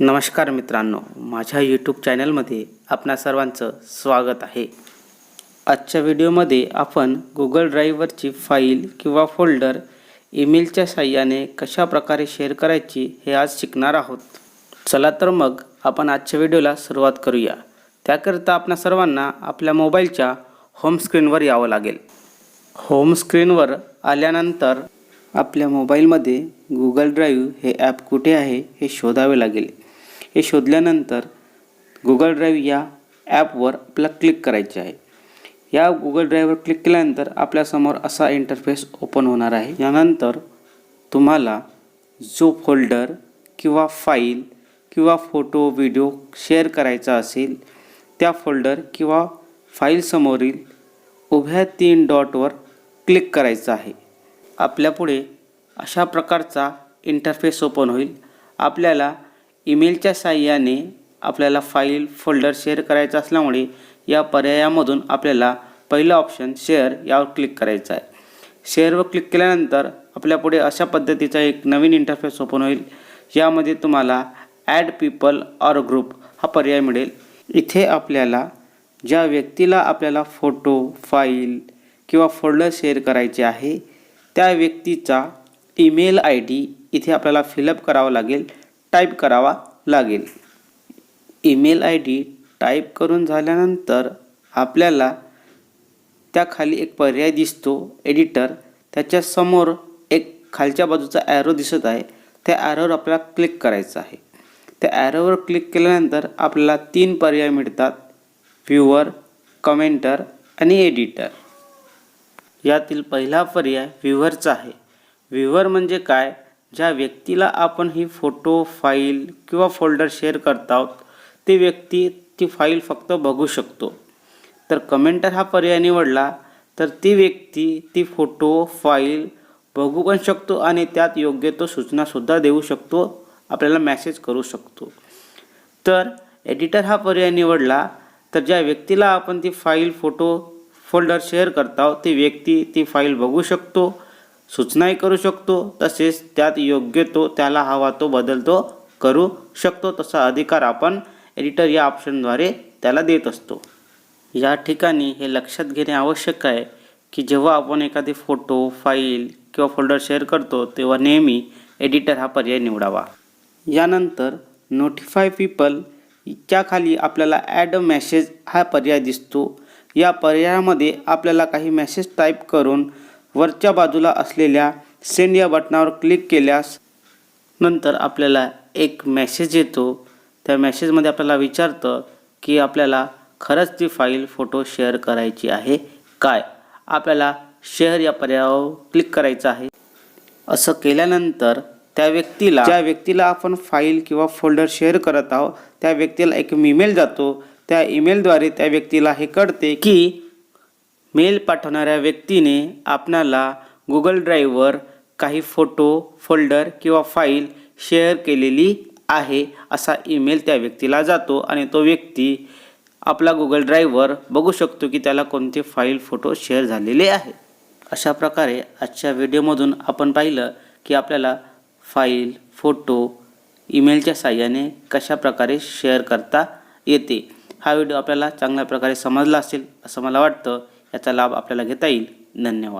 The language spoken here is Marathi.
नमस्कार मित्रांनो माझ्या यूट्यूब चॅनलमध्ये आपणा सर्वांचं स्वागत आहे. आजच्या व्हिडिओमध्ये आपण गुगल ड्राईव्हवरची फाईल किंवा फोल्डर ईमेलच्या साह्याने कशा प्रकारे शेअर करायची हे आज शिकणार आहोत. चला तर मग आपण आजच्या व्हिडिओला सुरुवात करूया. त्याकरिता आपणा सर्वांना आपल्या मोबाईलच्या होम स्क्रीनवर यावं लागेल. होम स्क्रीनवर आल्यानंतर आपल्या मोबाईलमध्ये गुगल ड्राईव्ह हे ॲप कुठे आहे हे शोधावे लागेल. हे शोधल्यानंतर गुगल ड्राईव्ह या ॲपवर आपल्याला क्लिक करायचे आहे. या गुगल ड्राईव्हवर क्लिक केल्यानंतर आपल्यासमोर असा इंटरफेस ओपन होणार आहे. यानंतर तुम्हाला जो फोल्डर किंवा फाईल किंवा फोटो व्हिडिओ शेअर करायचा असेल त्या फोल्डर किंवा फाईलसमोरील उभ्या तीन डॉटवर क्लिक करायचं आहे. आपल्यापुढे अशा प्रकारचा इंटरफेस ओपन होईल. आपल्याला ईमेलच्या साह्याने आपल्याला फाईल फोल्डर शेअर करायचा असल्यामुळे या पर्यायामधून आपल्याला पहिलं ऑप्शन शेअर यावर क्लिक करायचं आहे. शेअरवर क्लिक केल्यानंतर आपल्यापुढे अशा पद्धतीचा एक नवीन इंटरफेस ओपन होईल. यामध्ये तुम्हाला ॲड पीपल ऑर ग्रुप हा पर्याय मिळेल. इथे आपल्याला ज्या व्यक्तीला आपल्याला फोटो फाईल किंवा फोल्डर शेअर करायचे आहे त्या व्यक्तीचा ईमेल आय डी इथे आपल्याला फिलअप करावा लागेल. टाईप करावा लागेल. ईमेल आय डी टाईप करून झाल्यानंतर आपल्याला त्याखाली एक पर्याय दिसतो एडिटर त्याच्यासमोर एक खालच्या बाजूचा ॲरो दिसत आहे. त्या ॲरोवर आपल्याला क्लिक करायचं आहे. त्या ॲरोवर क्लिक केल्यानंतर आपल्याला तीन पर्याय मिळतात. व्ह्यूवर कमेंटर आणि एडिटर यातील पहिला पर्याय व्ह्यूवरचा आहे. व्ह्यूवर म्हणजे काय? ज्या व्यक्तीला आपण ही फोटो फाईल किंवा फोल्डर शेअर करत आहोत ती व्यक्ती ती फाईल फक्त बघू शकतो. तर कमेंटर हा पर्याय निवडला तर ती व्यक्ती ती फोटो फाईल बघू पण शकतो आणि त्यात योग्य तो सूचनासुद्धा देऊ शकतो आपल्याला मॅसेज करू शकतो. तर एडिटर हा पर्याय निवडला तर ज्या व्यक्तीला आपण ती फाईल फोटो फोल्डर शेअर करत आहोत ती व्यक्ती ती फाईल बघू शकतो सूचनाही करू शकतो तसेच त्यात योग्य तो त्याला हवा तो बदल तो करू शकतो तसा अधिकार आपण एडिटर या ऑप्शनद्वारे त्याला देत असतो. या ठिकाणी हे लक्षात घेणे आवश्यक आहे की जेव्हा आपण एखादी फोटो फाईल किंवा फोल्डर शेअर करतो तेव्हा नेहमी एडिटर हा पर्याय निवडावा. यानंतर नोटिफाय पीपल च्या खाली आपल्याला ॲड मेसेज हा पर्याय दिसतो. या पर्यायामध्ये आपल्याला काही मेसेज टाईप करून वरच्या बाजूला असलेल्या सेंड या बटनावर क्लिक केल्यास नंतर आपल्याला एक मेसेज येतो. त्या मेसेजमध्ये आपल्याला विचारतं की आपल्याला खरंच ती फाईल फोटो शेअर करायची आहे काय? आपल्याला शेअर या पर्यायावर क्लिक करायचं आहे. असं केल्यानंतर त्या व्यक्तीला ज्या व्यक्तीला आपण फाईल किंवा फोल्डर शेअर करत आहोत त्या व्यक्तीला एक ईमेल जातो. त्या ईमेलद्वारे त्या व्यक्तीला हे कळते की मेल पाठवणाऱ्या व्यक्तीने आपणाला गुगल ड्राईव्हवर काही फोटो फोल्डर किंवा फाईल शेअर केलेली आहे असा ईमेल त्या व्यक्तीला जातो आणि तो व्यक्ती आपला गुगल ड्राईव्हवर बघू शकतो की त्याला कोणते फाईल फोटो शेअर झालेले आहे. अशा प्रकारे आजच्या व्हिडिओमधून आपण पाहिलं की आपल्याला फाईल फोटो ईमेलच्या साह्याने कशा प्रकारे शेअर करता येते. हा व्हिडिओ आपल्याला चांगल्या प्रकारे समजला असेल असं मला वाटतं. याचा लाभ आपल्याला घेता येईल. धन्यवाद.